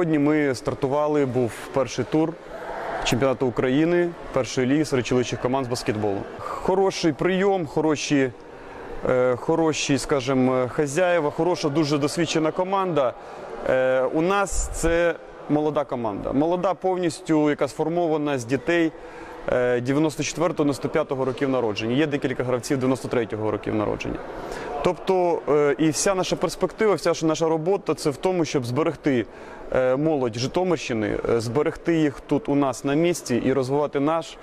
Сьогодні ми стартували, був перший тур чемпіонату України, першої ліги серед чоловічих команд з баскетболу. Хороший прийом, хороші, е, хороші, скажімо, хазяєва, хороша, дуже досвідчена команда. Е, у нас це молода команда. Молода повністю, яка сформована з дітей. 94-95 років народження. Є декілька гравців 93-го років народження. Тобто, е, і вся наша перспектива, вся наша робота це в тому, щоб зберегти е, молодь Житомирщини, е, зберегти їх тут у нас на місці і розвивати наш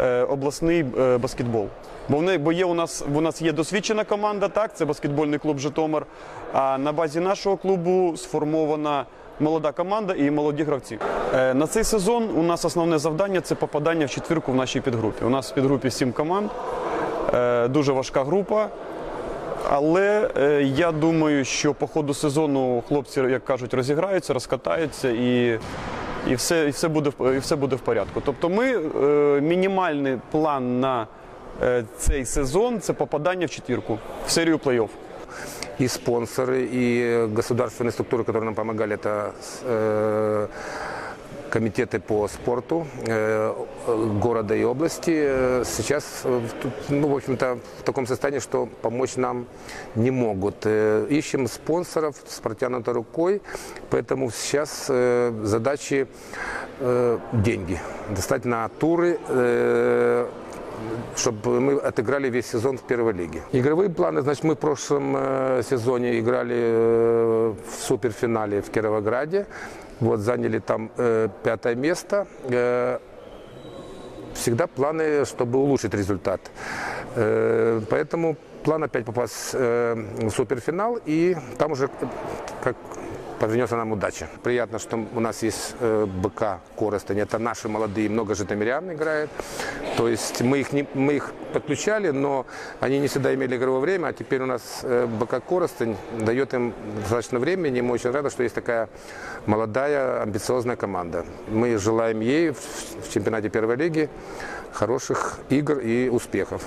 е, обласний е, баскетбол. Бо вони, бо є у нас у нас є досвідчена команда, так це баскетбольний клуб Житомир. А на базі нашого клубу сформована молода команда і молоді гравці. Е, На цей сезон у нас основне завдання це попадання в четвірку в нашій підгрупі. У нас в підгрупі сім команд, е, дуже важка група. Але е, я думаю, що по ходу сезону хлопці, як кажуть, розіграються, розкатаються і, і, все, і, все, буде, і все буде в порядку. Тобто, ми е, мінімальний план на е, цей сезон це попадання в четвірку в серію плей-офф и спонсоры, и государственные структуры, которые нам помогали, это э, комитеты по спорту э, города и области. Э, Сейчас, э, в тут, ну, в общем-то, в таком состоянии, что помочь нам не могут. Э, Ищем спонсоров с протянутой рукой, поэтому сейчас э, задачи э, деньги. Достать на туры, э, чтобы мы отыграли весь сезон в первой лиге. Игровые планы, значит, мы в прошлом э, сезоне играли э, в суперфинале в Кировограде, вот заняли там э, пятое место. Э, всегда планы, чтобы улучшить результат. Э, Поэтому план опять попасть э, в суперфинал, и там уже как повернется нам удача. Приятно, что у нас есть э, БК Коростень. Это наши молодые, много житомирян играет. То есть мы их, не, мы их подключали, но они не всегда имели игровое время. А теперь у нас э, БК Коростень дает им достаточно времени. Мы очень рады, что есть такая молодая, амбициозная команда. Мы желаем ей в чемпионате первой лиги хороших игр и успехов.